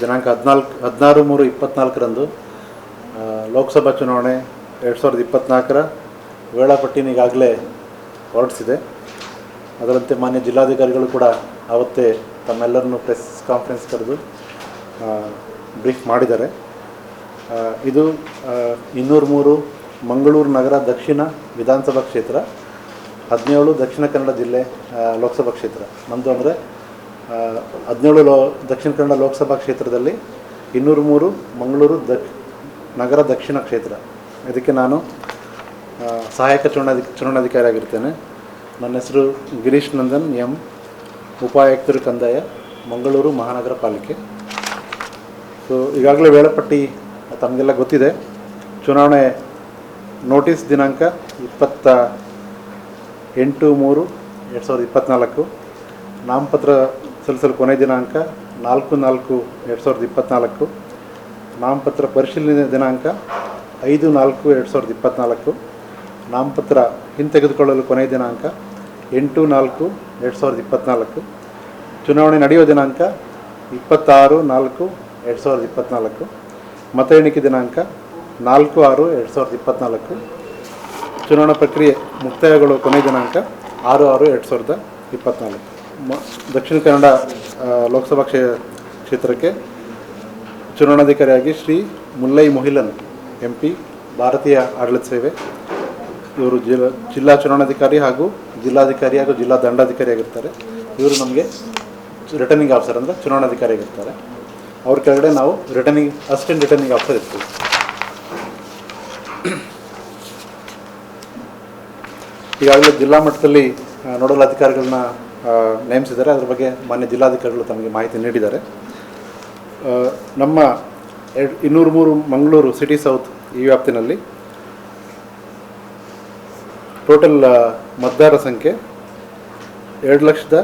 ದಿನಾಂಕ ಹದಿನಾಲ್ಕು, ಹದಿನಾರು ಮೂರು ಇಪ್ಪತ್ತ್ನಾಲ್ಕರಂದು ಲೋಕಸಭಾ ಚುನಾವಣೆ ಎರಡು ಸಾವಿರದ ಇಪ್ಪತ್ತ್ನಾಲ್ಕರ ವೇಳಾಪಟ್ಟಿನ ಈಗಾಗಲೇ ಹೊರಡಿಸಿದೆ. ಅದರಂತೆ ಮಾನ್ಯ ಜಿಲ್ಲಾಧಿಕಾರಿಗಳು ಕೂಡ ಆವತ್ತೇ ತಮ್ಮೆಲ್ಲರನ್ನು ಪ್ರೆಸ್ ಕಾನ್ಫರೆನ್ಸ್ ಕರೆದು ಬ್ರೀಫ್ ಮಾಡಿದ್ದಾರೆ. ಇದು ಇನ್ನೂರು ಮೂರು ಮಂಗಳೂರು ನಗರ ದಕ್ಷಿಣ ವಿಧಾನಸಭಾ ಕ್ಷೇತ್ರ, ಹದಿನೇಳು ದಕ್ಷಿಣ ಕನ್ನಡ ಜಿಲ್ಲೆ ಲೋಕಸಭಾ ಕ್ಷೇತ್ರ. ನಮ್ಮದು ಅಂದರೆ ಹದಿನೇಳು ಲೋ, ದಕ್ಷಿಣ ಕನ್ನಡ ಲೋಕಸಭಾ ಕ್ಷೇತ್ರದಲ್ಲಿ ಇನ್ನೂರು ಮೂರು, ಮಂಗಳೂರು ದಕ್, ನಗರ ದಕ್ಷಿಣ ಕ್ಷೇತ್ರ. ಇದಕ್ಕೆ ನಾನು ಸಹಾಯಕ ಚುನಾ ಚುನಾವಣಾಧಿಕಾರಿ ಆಗಿರ್ತೇನೆ ನನ್ನ ಹೆಸರು ಗಿರೀಶ್ ನಂದನ್, ಎಂ, ಉಪಾಯುಕ್ತರು ಕಂದಾಯ, ಮಂಗಳೂರು ಮಹಾನಗರ ಪಾಲಿಕೆ. ಸೊ ಈಗಾಗಲೇ ವೇಳಾಪಟ್ಟಿ ತಮಗೆಲ್ಲ ಗೊತ್ತಿದೆ. ಚುನಾವಣೆ ನೋಟಿಸ್ ದಿನಾಂಕ ಇಪ್ಪತ್ತ ಎಂಟು ಮೂರು, ಎರಡು ಸಾವಿರದ ಇಪ್ಪತ್ತ್ನಾಲ್ಕು ನಾಮಪತ್ರ ಸಲ್ಲಿಸಲು ಕೊನೆ ದಿನಾಂಕ ನಾಲ್ಕು ನಾಲ್ಕು ಎರಡು ಸಾವಿರದ ಇಪ್ಪತ್ತ್ನಾಲ್ಕು ನಾಮಪತ್ರ ಪರಿಶೀಲನೆ ದಿನಾಂಕ ಐದು ನಾಲ್ಕು ಎರಡು ಸಾವಿರದ ಇಪ್ಪತ್ತ್ನಾಲ್ಕು ನಾಮಪತ್ರ ಹಿಂತೆಗೆದುಕೊಳ್ಳಲು ಕೊನೆಯ ದಿನಾಂಕ ಎಂಟು ನಾಲ್ಕು ಎರಡು ಸಾವಿರದ ಇಪ್ಪತ್ತ್ನಾಲ್ಕು ಚುನಾವಣೆ ನಡೆಯುವ ದಿನಾಂಕ ಇಪ್ಪತ್ತಾರು ನಾಲ್ಕು ಎರಡು ಸಾವಿರದ ಇಪ್ಪತ್ತ್ನಾಲ್ಕು ಮತ ಎಣಿಕೆ ದಿನಾಂಕ ನಾಲ್ಕು ಆರು ಎರಡು ಸಾವಿರದ ಇಪ್ಪತ್ತ್ನಾಲ್ಕು ಚುನಾವಣಾ ಪ್ರಕ್ರಿಯೆ ಮುಕ್ತಾಯಗೊಳ್ಳುವ ಕೊನೆಯ ದಿನಾಂಕ ಆರು ಆರು ಎರಡು ಸಾವಿರದ ಇಪ್ಪತ್ತ್ನಾಲ್ಕು ದಕ್ಷಿಣ ಕನ್ನಡ ಲೋಕಸಭಾ ಕ್ಷೇ, ಕ್ಷೇತ್ರಕ್ಕೆ ಚುನಾವಣಾಧಿಕಾರಿಯಾಗಿ ಶ್ರೀ ಮುಲ್ಲೈ ಮೊಹಿಲನ್ ಎಂ ಪಿ, ಭಾರತೀಯ ಆಡಳಿತ ಸೇವೆ. ಇವರು ಜಿಲ್ಲಾ ಜಿಲ್ಲಾ ಚುನಾವಣಾಧಿಕಾರಿ ಹಾಗೂ ಜಿಲ್ಲಾಧಿಕಾರಿ ಹಾಗೂ ಜಿಲ್ಲಾ ದಂಡಾಧಿಕಾರಿಯಾಗಿರ್ತಾರೆ ಇವರು ನಮಗೆ ರಿಟರ್ನಿಂಗ್ ಆಫೀಸರ್ ಅಂದರೆ ಚುನಾವಣಾಧಿಕಾರಿಯಾಗಿರ್ತಾರೆ ಅವ್ರ ಕೆಳಗಡೆ ನಾವು ರಿಟರ್ನಿಂಗ್ ಅಸಿಸ್ಟೆಂಟ್ ರಿಟರ್ನಿಂಗ್ ಆಫೀಸರ್ ಇರ್ತೀವಿ. ಈಗಾಗಲೇ ಜಿಲ್ಲಾ ಮಟ್ಟದಲ್ಲಿ ನೋಡಲ್ ಅಧಿಕಾರಿಗಳನ್ನ ನೇಮಿಸಿದ್ದಾರೆ. ಅದರ ಬಗ್ಗೆ ಮಾನ್ಯ ಜಿಲ್ಲಾಧಿಕಾರಿಗಳು ತಮಗೆ ಮಾಹಿತಿ ನೀಡಿದ್ದಾರೆ. ನಮ್ಮ ಎರಡು, ಇನ್ನೂರು ಮೂರು ಮಂಗಳೂರು ಸಿಟಿ ಸೌತ್ ಈ ವ್ಯಾಪ್ತಿನಲ್ಲಿ ಟೋಟಲ್ ಮತದಾರರ ಸಂಖ್ಯೆ ಎರಡು ಲಕ್ಷದ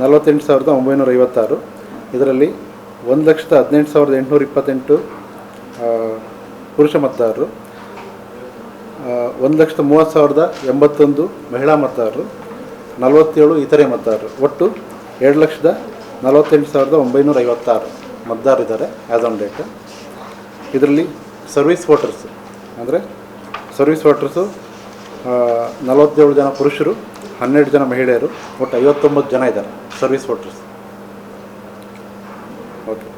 ನಲವತ್ತೆಂಟು ಸಾವಿರದ ಒಂಬೈನೂರ ಐವತ್ತಾರು. ಇದರಲ್ಲಿ ಒಂದು ಲಕ್ಷದ ಹದಿನೆಂಟು ಸಾವಿರದ ಎಂಟುನೂರ ಇಪ್ಪತ್ತೆಂಟು ಪುರುಷ ಮತದಾರರು ಒಂದು ಲಕ್ಷದ ಮೂವತ್ತು ಸಾವಿರದ ಎಂಬತ್ತೊಂದು ಮಹಿಳಾ ಮತದಾರರು ನಲವತ್ತೇಳು ಇತರೆ ಮತದಾರರು. ಒಟ್ಟು ಎರಡು ಲಕ್ಷದ ನಲವತ್ತೆಂಟು ಸಾವಿರದ ಒಂಬೈನೂರ ಐವತ್ತಾರು ಮತದಾರರಿದ್ದಾರೆ ಆ್ಯಸ್ ಆನ್ ಡೇಟ್ ಇದರಲ್ಲಿ ಸರ್ವಿಸ್ ವೋಟರ್ಸ್ ಅಂದರೆ ಸರ್ವಿಸ್ ವೋಟರ್ಸು ನಲವತ್ತೇಳು ಜನ ಪುರುಷರು, ಹನ್ನೆರಡು ಜನ ಮಹಿಳೆಯರು, ಒಟ್ಟು ಐವತ್ತೊಂಬತ್ತು ಜನ ಇದ್ದಾರೆ service voters okay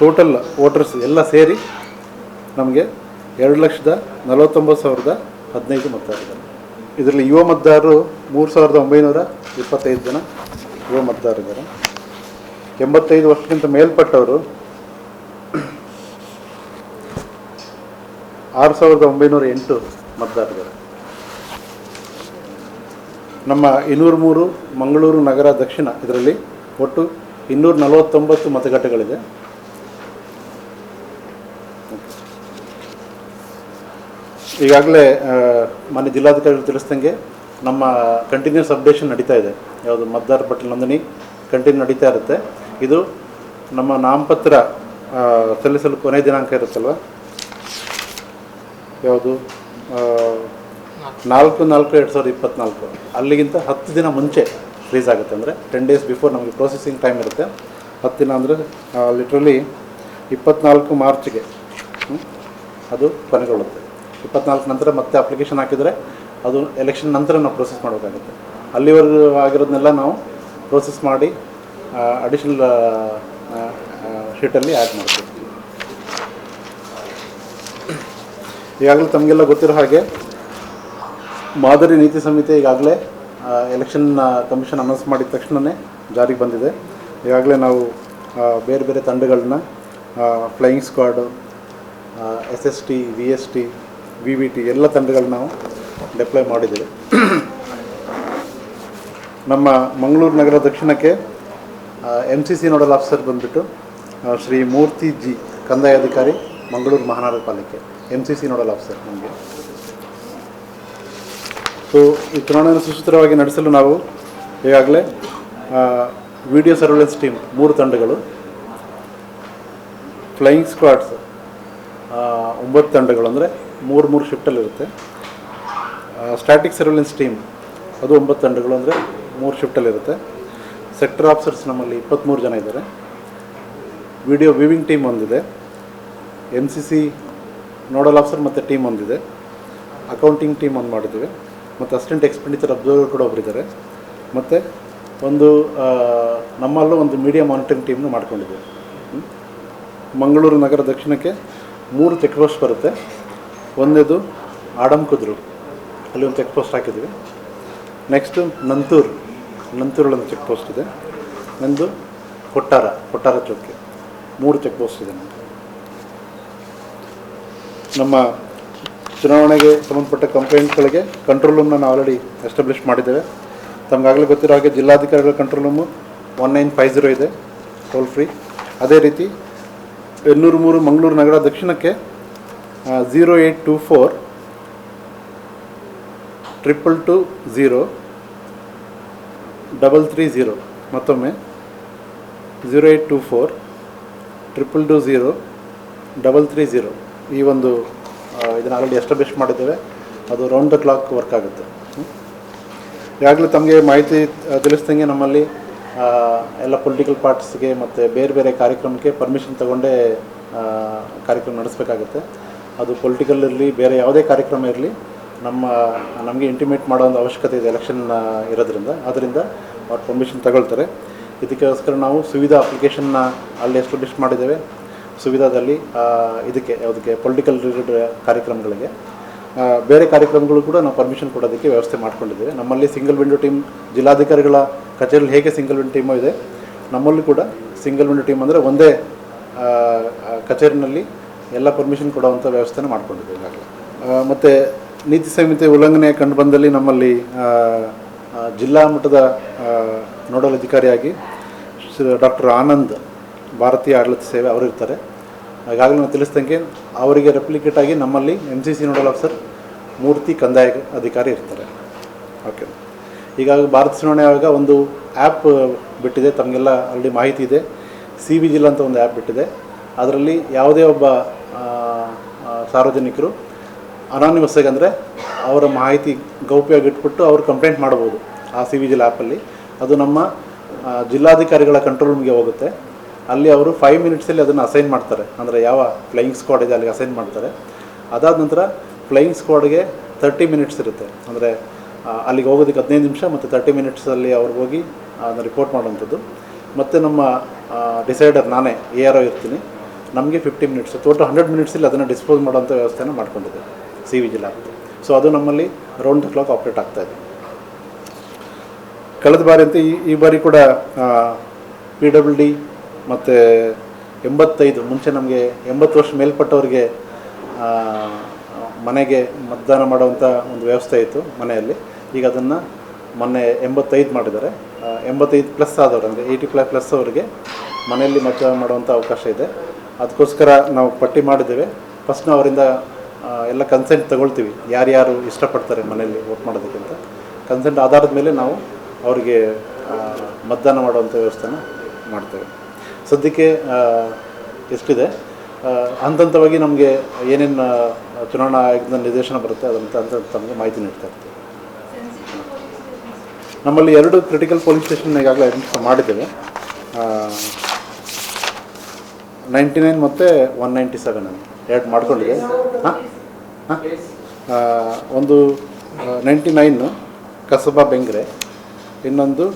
total voters ಎಲ್ಲ ಸೇರಿ ನಮಗೆ ಎರಡು ಲಕ್ಷದ ನಲವತ್ತೊಂಬತ್ತು ಸಾವಿರದ ಹದಿನೈದು ಮತದಾರರಿದ್ದಾರೆ. ಇದರಲ್ಲಿ ಯುವ ಮತದಾರರು ಮೂರು ಸಾವಿರದ ಒಂಬೈನೂರ ಇಪ್ಪತ್ತೈದು ಜನ ಯುವ ಮತದಾರರಿದ್ದಾರೆ ಎಂಬತ್ತೈದು ವರ್ಷಕ್ಕಿಂತ ಮೇಲ್ಪಟ್ಟವರು ಆರು ಸಾವಿರದ ಒಂಬೈನೂರ ಎಂಟು ಮತದಾರರಿದ್ದಾರೆ ನಮ್ಮ ಇನ್ನೂರು ಮೂರು ಮಂಗಳೂರು ನಗರ ದಕ್ಷಿಣ ಇದರಲ್ಲಿ ಒಟ್ಟು ಇನ್ನೂರ ನಲವತ್ತೊಂಬತ್ತು ಮತಗಟ್ಟೆಗಳಿದೆ. ಈಗಾಗಲೇ ಮಾನ್ಯ ಜಿಲ್ಲಾಧಿಕಾರಿಗಳು ತಿಳಿಸ್ದಂಗೆ ನಮ್ಮ ಕಂಟಿನ್ಯೂಸ್ ಅಪ್ಡೇಷನ್ ನಡೀತಾ ಇದೆ. ಯಾವುದು ಮತದಾರ ಪಟ್ಟಿ ನೋಂದಣಿ ಕಂಟಿನ್ಯೂ ನಡೀತಾ ಇರುತ್ತೆ. ಇದು ನಮ್ಮ ನಾಮಪತ್ರ ಸಲ್ಲಿಸಲು ಕೊನೆಯ ದಿನಾಂಕ ಇರುತ್ತಲ್ವ? ಯಾವುದು? ನಾಲ್ಕು ನಾಲ್ಕು ಎರಡು ಸಾವಿರದ ಇಪ್ಪತ್ತ್ನಾಲ್ಕು ಅಲ್ಲಿಗಿಂತ ಹತ್ತು ದಿನ ಮುಂಚೆ ಫ್ರೀಸ್ ಆಗುತ್ತೆ. ಅಂದರೆ ಟೆನ್ ಡೇಸ್ ಬಿಫೋರ್ ನಮಗೆ ಪ್ರೊಸೆಸಿಂಗ್ ಟೈಮ್ ಇರುತ್ತೆ. ಹತ್ತು ದಿನ ಅಂದರೆ ಲಿಟ್ರಲಿ ಇಪ್ಪತ್ನಾಲ್ಕು ಮಾರ್ಚ್ಗೆ ಅದು ಕೊನೆಗೊಳ್ಳುತ್ತೆ. ಇಪ್ಪತ್ನಾಲ್ಕು ನಂತರ ಮತ್ತೆ ಅಪ್ಲಿಕೇಶನ್ ಹಾಕಿದರೆ ಅದು ಎಲೆಕ್ಷನ್ ನಂತರ ನಾವು ಪ್ರೊಸೆಸ್ ಮಾಡಬೇಕಾಗುತ್ತೆ. ಅಲ್ಲಿವರೆಗೂ ಆಗಿರೋದನ್ನೆಲ್ಲ ನಾವು ಪ್ರೋಸೆಸ್ ಮಾಡಿ ಅಡಿಷನಲ್ ಶೀಟಲ್ಲಿ ಆ್ಯಡ್ ಮಾಡ್ತೀವಿ. ಈಗಾಗಲೇ ತಮಗೆಲ್ಲ ಗೊತ್ತಿರೋ ಹಾಗೆ ಮಾದರಿ ನೀತಿ ಸಂಹಿತೆ ಈಗಾಗಲೇ ಎಲೆಕ್ಷನ್ ಕಮಿಷನ್ ಅನೌನ್ಸ್ ಮಾಡಿದ ತಕ್ಷಣವೇ ಜಾರಿಗೆ ಬಂದಿದೆ. ಈಗಾಗಲೇ ನಾವು ಬೇರೆ ಬೇರೆ ತಂಡಗಳನ್ನ flying squad S S T V S T V V T ಎಲ್ಲ ತಂಡಗಳನ್ನ ನಾವು ಡೆಪ್ಲೈ ಮಾಡಿದ್ದೇವೆ. ನಮ್ಮ ಮಂಗಳೂರು ನಗರ ದಕ್ಷಿಣಕ್ಕೆ M C C nodal officer ಬಂದುಬಿಟ್ಟು ಶ್ರೀ ಮೂರ್ತಿ ಜಿ, ಕಂದಾಯ ಅಧಿಕಾರಿ, ಮಂಗಳೂರು ಮಹಾನಗರ ಪಾಲಿಕೆ M C C nodal officer ನಮಗೆ. ಸೊ ಈ ಚುನಾವಣೆಯನ್ನು ಸುಸೂತ್ರವಾಗಿ ನಡೆಸಲು ನಾವು ಈಗಾಗಲೇ ವಿಡಿಯೋ ಸರ್ವೆಲೆನ್ಸ್ ಟೀಮ್ ಮೂರು ತಂಡಗಳು ಫ್ಲೈಯಿಂಗ್ ಸ್ಕ್ವಾಡ್ಸ್ ಒಂಬತ್ತು ತಂಡಗಳು ಅಂದರೆ ಮೂರು ಮೂರು ಶಿಫ್ಟಲ್ಲಿರುತ್ತೆ ಸ್ಟ್ಯಾಟಿಕ್ ಸರ್ವೆಲೆನ್ಸ್ ಟೀಮ್ ಅದು ಒಂಬತ್ತು ತಂಡಗಳು ಅಂದರೆ ಮೂರು ಶಿಫ್ಟಲ್ಲಿರುತ್ತೆ ಸೆಕ್ಟರ್ ಆಫೀಸರ್ಸ್ ನಮ್ಮಲ್ಲಿ ಇಪ್ಪತ್ತ್ಮೂರು ಜನ ಇದ್ದಾರೆ. ವಿಡಿಯೋ ವಿವಿಂಗ್ ಟೀಮ್ ಒಂದಿದೆ. M C C nodal officer ಮತ್ತು ಟೀಮ್ ಒಂದಿದೆ. ಅಕೌಂಟಿಂಗ್ ಟೀಮ್ ಒಂದು ಮಾಡಿದ್ದೀವಿ. ಮತ್ತು ಅಸಿಸ್ಟೆಂಟ್ ಎಕ್ಸ್ಪೆಂಡಿಚರ್ ಅಬ್ಸರ್ವರ್ ಕೂಡ ಒಬ್ಬರಿದ್ದಾರೆ ಮತ್ತು ಒಂದು ನಮ್ಮಲ್ಲೂ ಒಂದು ಮೀಡಿಯಾ ಮಾನಿಟರಿಂಗ್ ಟೀಮ್ನ ಮಾಡ್ಕೊಂಡಿದ್ದೀವಿ. ಮಂಗಳೂರು ನಗರ ದಕ್ಷಿಣಕ್ಕೆ ಮೂರು ಚೆಕ್ ಪೋಸ್ಟ್ ಬರುತ್ತೆ. ಒಂದೇದು ಆಡಮ್ ಕುದ್ರು. ಅಲ್ಲಿ ಒಂದು ಚೆಕ್ ಪೋಸ್ಟ್ ಹಾಕಿದ್ವಿ. ನೆಕ್ಸ್ಟು ನಂತೂರು. ನಂತೂರಲ್ಲಿ ಒಂದು ಚೆಕ್ ಪೋಸ್ಟ್ ಇದೆ. ನಂದು ಕೊಟ್ಟಾರ ಕೊಟ್ಟಾರ ಚೌಕಿ ಮೂರು ಚೆಕ್ ಪೋಸ್ಟ್ ಇದೆ ನಮ್ಮ ಚುನಾವಣೆಗೆ ಸಂಬಂಧಪಟ್ಟ ಕಂಪ್ಲೇಂಟ್ಗಳಿಗೆ ಕಂಟ್ರೋಲ್ ರೂಮ್ನ ನಾವು ಆಲ್ರೆಡಿ ಎಸ್ಟಾಬ್ಲಿಷ್ ಮಾಡಿದ್ದೇವೆ. ತಮಗಾಗಲೇ ಗೊತ್ತಿರೋ ಹಾಗೆ ಜಿಲ್ಲಾಧಿಕಾರಿಗಳ control room one nine five zero ಇದೆ ಟೋಲ್ ಫ್ರೀ ಅದೇ ರೀತಿ ಎನ್ನೂರು ಮೂರು ಮಂಗಳೂರು ನಗರ ದಕ್ಷಿಣಕ್ಕೆ zero eight two four triple two zero double three zero ಮತ್ತೊಮ್ಮೆ zero eight two four triple two zero double three zero ಈ ಒಂದು ಇದನ್ನು ಆಲ್ರೆಡಿ ಎಸ್ಟಾಬ್ಲಿಷ್ ಮಾಡಿದ್ದೇವೆ. ಅದು ರೌಂಡ್ ದ ಕ್ಲಾಕ್ ವರ್ಕ್ ಆಗುತ್ತೆ. ಈಗಾಗಲೇ ತಮಗೆ ಮಾಹಿತಿ ತಿಳಿಸ್ದಂಗೆ ನಮ್ಮಲ್ಲಿ ಎಲ್ಲ ಪೊಲಿಟಿಕಲ್ ಪಾರ್ಟೀಸ್ಗೆ ಮತ್ತು ಬೇರೆ ಬೇರೆ ಕಾರ್ಯಕ್ರಮಕ್ಕೆ ಪರ್ಮಿಷನ್ ತಗೊಂಡೇ ಕಾರ್ಯಕ್ರಮ ನಡೆಸಬೇಕಾಗುತ್ತೆ. ಅದು ಪೊಲಿಟಿಕಲ್ ಇರಲಿ ಬೇರೆ ಯಾವುದೇ ಕಾರ್ಯಕ್ರಮ ಇರಲಿ, ನಮ್ಮ, ನಮಗೆ ಇಂಟಿಮೇಟ್ ಮಾಡೋ ಒಂದು ಅವಶ್ಯಕತೆ ಇದೆ ಎಲೆಕ್ಷನ್ ಇರೋದ್ರಿಂದ. ಅದರಿಂದ ಅವ್ರು ಪರ್ಮಿಷನ್ ತಗೊಳ್ತಾರೆ. ಇದಕ್ಕೋಸ್ಕರ ನಾವು ಸುವಿಧಾ ಅಪ್ಲಿಕೇಶನ್ನ ಅಲ್ಲಿ ಎಸ್ಟಾಬ್ಲಿಷ್ ಮಾಡಿದ್ದೇವೆ. ಸುವಿಧಾದಲ್ಲಿ ಇದಕ್ಕೆ, ಯಾವುದಕ್ಕೆ ಪೊಲಿಟಿಕಲ್ ರಿಲೇಟೆಡ್ ಕಾರ್ಯಕ್ರಮಗಳಿಗೆ. ಬೇರೆ ಕಾರ್ಯಕ್ರಮಗಳು ಕೂಡ ನಾವು ಪರ್ಮಿಷನ್ ಕೊಡೋದಕ್ಕೆ ವ್ಯವಸ್ಥೆ ಮಾಡ್ಕೊಂಡಿದ್ದೇವೆ. ನಮ್ಮಲ್ಲಿ ಸಿಂಗಲ್ ವಿಂಡೋ ಟೀಮ್ ಜಿಲ್ಲಾಧಿಕಾರಿಗಳ ಕಚೇರಿಯಲ್ಲಿ ಹೇಗೆ ಸಿಂಗಲ್ ವಿಂಡೋ ಟೀಮು ಇದೆ, ನಮ್ಮಲ್ಲಿ ಕೂಡ ಸಿಂಗಲ್ ವಿಂಡೋ ಟೀಮ್ ಅಂದರೆ ಒಂದೇ ಕಚೇರಿನಲ್ಲಿ ಎಲ್ಲ ಪರ್ಮಿಷನ್ ಕೊಡುವಂಥ ವ್ಯವಸ್ಥೆನ ಮಾಡ್ಕೊಂಡಿದ್ದೇವೆ ಈಗಾಗಲೇ. ಮತ್ತು ನೀತಿ ಸಂಹಿತೆ ಉಲ್ಲಂಘನೆ ಕಂಡು ಬಂದಲ್ಲಿ ನಮ್ಮಲ್ಲಿ ಜಿಲ್ಲಾ ಮಟ್ಟದ ನೋಡಲ್ ಅಧಿಕಾರಿಯಾಗಿ ಡಾಕ್ಟರ್ ಆನಂದ್ ಭಾರತೀಯ ಆಡಳಿತ ಸೇವೆ ಅವರು ಇರ್ತಾರೆ. ಈಗಾಗಲೇ ನಾವು ತಿಳಿಸ್ದಂಗೆ ಅವರಿಗೆ ರೆಪ್ಲಿಕೇಟ್ ಆಗಿ ನಮ್ಮಲ್ಲಿ M C C nodal officer Murthy ಕಂದಾಯ ಅಧಿಕಾರಿ ಇರ್ತಾರೆ. ಓಕೆ ಈಗ ಭಾರತ ಚುನಾವಣೆ ಆಯೋಗ ಒಂದು ಆ್ಯಪ್ ಬಿಟ್ಟಿದೆ, ತಮಗೆಲ್ಲ ಆಲ್ರೆಡಿ ಮಾಹಿತಿ ಇದೆ. ಸಿ ವಿ ಜಿಲ್ಲಾ ಅಂತ ಒಂದು ಆ್ಯಪ್ ಬಿಟ್ಟಿದೆ. ಅದರಲ್ಲಿ ಯಾವುದೇ ಒಬ್ಬ ಸಾರ್ವಜನಿಕರು ಅನಾನಿಮಸ್ ಅಂದರೆ ಅವರ ಮಾಹಿತಿ ಗೌಪ್ಯವಾಗಿ ಇಟ್ಬಿಟ್ಟು ಅವರು ಕಂಪ್ಲೇಂಟ್ ಮಾಡ್ಬೋದು ಆ ಸಿ ವಿ ಜಿಲ್ ಆ್ಯಪಲ್ಲಿ ಅದು ನಮ್ಮ ಜಿಲ್ಲಾಧಿಕಾರಿಗಳ ಕಂಟ್ರೋಲ್ ರೂಮ್ಗೆ ಹೋಗುತ್ತೆ. ಅಲ್ಲಿ ಅವರು ಫೈವ್ ಮಿನಿಟ್ಸಲ್ಲಿ ಅದನ್ನು ಅಸೈನ್ ಮಾಡ್ತಾರೆ. ಅಂದರೆ ಯಾವ ಫ್ಲೈಯಿಂಗ್ ಸ್ಕ್ವಾಡ್ ಇದೆ ಅಲ್ಲಿಗೆ ಅಸೈನ್ ಮಾಡ್ತಾರೆ. ಅದಾದ ನಂತರ ಫ್ಲೈಯಿಂಗ್ ಸ್ಕ್ವಾಡ್ಗೆ ತರ್ಟಿ ಮಿನಿಟ್ಸ್ ಇರುತ್ತೆ. ಅಂದರೆ ಅಲ್ಲಿಗೆ ಹೋಗೋದಕ್ಕೆ ಹದಿನೈದು ನಿಮಿಷ ಮತ್ತು ತರ್ಟಿ ಮಿನಿಟ್ಸಲ್ಲಿ ಅವ್ರಿಗೆ ಹೋಗಿ ಅದನ್ನು ರಿಪೋರ್ಟ್ ಮಾಡುವಂಥದ್ದು. ಮತ್ತು ನಮ್ಮ ಡಿಸೈಡರ್ ನಾನೇ ಎ ಆರ್ ಇರ್ತೀನಿ. ನಮಗೆ ಫಿಫ್ಟಿ ಮಿನಿಟ್ಸ್ ಟೋಟಲ್ ಹಂಡ್ರೆಡ್ ಮಿನಿಟ್ಸಲ್ಲಿ ಅದನ್ನು ಡಿಸ್ಪೋಸ್ ಮಾಡೋಂಥ ವ್ಯವಸ್ಥೆನ ಮಾಡ್ಕೊಂಡಿದೆ ಸಿ ವಿ ಜಿಲ್ ಆಗುತ್ತೆ ಸೊ ಅದು ನಮ್ಮಲ್ಲಿ ರೌಂಡ್ ದ ಕ್ಲಾಕ್ ಆಪ್ರೇಟ್ ಆಗ್ತಾ ಇದೆ. ಕಳೆದ ಬಾರಿ ಅಂತ ಈ ಬಾರಿ ಕೂಡ ಪಿ ಡಬ್ಲ್ಯೂ ಡಿ ಮತ್ತು ಎಂಬತ್ತೈದು, ಮುಂಚೆ ನಮಗೆ ಎಂಬತ್ತು ವರ್ಷ ಮೇಲ್ಪಟ್ಟವರಿಗೆ ಮನೆಗೆ ಮತದಾನ ಮಾಡುವಂಥ ಒಂದು ವ್ಯವಸ್ಥೆ ಇತ್ತು ಮನೆಯಲ್ಲಿ. ಈಗ ಅದನ್ನು ಮೊನ್ನೆ ಎಂಬತ್ತೈದು ಮಾಡಿದ್ದಾರೆ. ಎಂಬತ್ತೈದು ಪ್ಲಸ್ ಆದವರು, ಅಂದರೆ ಏಯ್ಟಿ ಪ್ಲಸ್ ಪ್ಲಸ್ ಅವರಿಗೆ ಮನೆಯಲ್ಲಿ ಮತದಾನ ಮಾಡುವಂಥ ಅವಕಾಶ ಇದೆ. ಅದಕ್ಕೋಸ್ಕರ ನಾವು ಪಟ್ಟಿ ಮಾಡಿದ್ದೇವೆ. ಫಸ್ಟ್ ನಾವು ಅವರಿಂದ ಎಲ್ಲ ಕನ್ಸೆಂಟ್ ತಗೊಳ್ತೀವಿ. ಯಾರ್ಯಾರು ಇಷ್ಟಪಡ್ತಾರೆ ಮನೆಯಲ್ಲಿ ವೋಟ್ ಮಾಡೋದಕ್ಕಿಂತ ಕನ್ಸೆಂಟ್ ಆಧಾರದ ಮೇಲೆ ನಾವು ಅವರಿಗೆ ಮತದಾನ ಮಾಡುವಂಥ ವ್ಯವಸ್ಥೆನ ಮಾಡ್ತೇವೆ. ಸದ್ಯಕ್ಕೆ ಎಷ್ಟಿದೆ? ಹಂತ ಹಂತವಾಗಿ ನಮಗೆ ಏನೇನು ಚುನಾವಣಾ ಆಯೋಗದ ನಿರ್ದೇಶನ ಬರುತ್ತೆ ಅದಂತ ಹಂತ ತಮಗೆ ಮಾಹಿತಿ ನೀಡ್ತಾ ಇರ್ತೀವಿ. ನಮ್ಮಲ್ಲಿ ಎರಡು ಕ್ರಿಟಿಕಲ್ ಪೊಲೀಸ್ ಸ್ಟೇಷನ್ ಈಗಾಗಲೇ ಮಾಡಿದ್ದೇವೆ. ನೈಂಟಿ ನೈನ್ ಮತ್ತು ಒನ್ ನೈಂಟಿ ಸೆವೆನ್ ಅಂತ ಎರಡು ಮಾಡ್ಕೊಂಡಿದೆ? ಹಾಂ? ಹಾಂ? ಒಂದು ನೈಂಟಿ ನೈನು ಕಸಬಾ ಬೆಂಗ್ರೆ. ಇನ್ನೊಂದು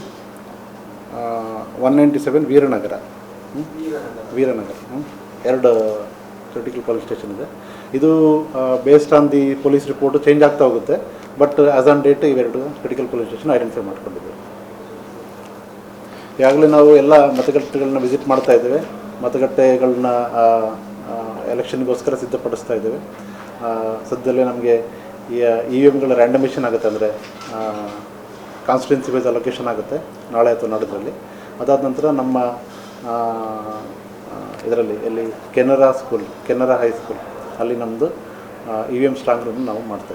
one ninety seven Veeranagar? Veeranagar? ಎರಡು ಕ್ರಿಟಿಕಲ್ ಪೊಲೀಸ್ ಸ್ಟೇಷನ್ ಇದೆ. ಇದು based on the police report change ಆಗ್ತಾ ಹೋಗುತ್ತೆ. ಬಟ್ ಆಸ್ ಆನ್ ಡೇಟ್ ಇವೆರಡು ಕ್ರಿಟಿಕಲ್ ಪೊಲೀಸ್ ಸ್ಟೇಷನ್ ಐಡೆಂಟಿಫೈ ಮಾಡ್ಕೊಂಡಿದ್ದೇವೆ. ಈಗಾಗಲೇ ನಾವು ಎಲ್ಲ ಮತಗಟ್ಟೆಗಳನ್ನ ವಿಸಿಟ್ ಮಾಡ್ತಾ ಇದ್ದೇವೆ. ಮತಗಟ್ಟೆಗಳನ್ನ ಎಲೆಕ್ಷನ್ಗೋಸ್ಕರ ಸಿದ್ಧಪಡಿಸ್ತಾ ಇದ್ದೇವೆ. ಸದ್ಯದಲ್ಲೇ ನಮಗೆ ಇ ವಿ ಎಮ್ಗಳ ರ್ಯಾಂಡಮಿಷನ್ ಆಗುತ್ತೆ ಅಂದರೆ ಕಾನ್ಸ್ಟಿಟ್ಯೂನ್ಸಿ ವೈಸ್ ಅಲೊಕೇಶನ್ ಆಗುತ್ತೆ ನಾಳೆ ಅಥವಾ ನಾಡಿದ್ರಲ್ಲಿ. ಅದಾದ ನಂತರ ನಮ್ಮ ಇದರಲ್ಲಿ ಎಲ್ಲಿ ಕೆನರಾ ಸ್ಕೂಲ್ ಕೆನರಾ ಹೈಸ್ಕೂಲ್ ಅಲ್ಲಿ ನಮ್ಮದು E V M strong room ನಾವು ಮಾಡ್ತಾ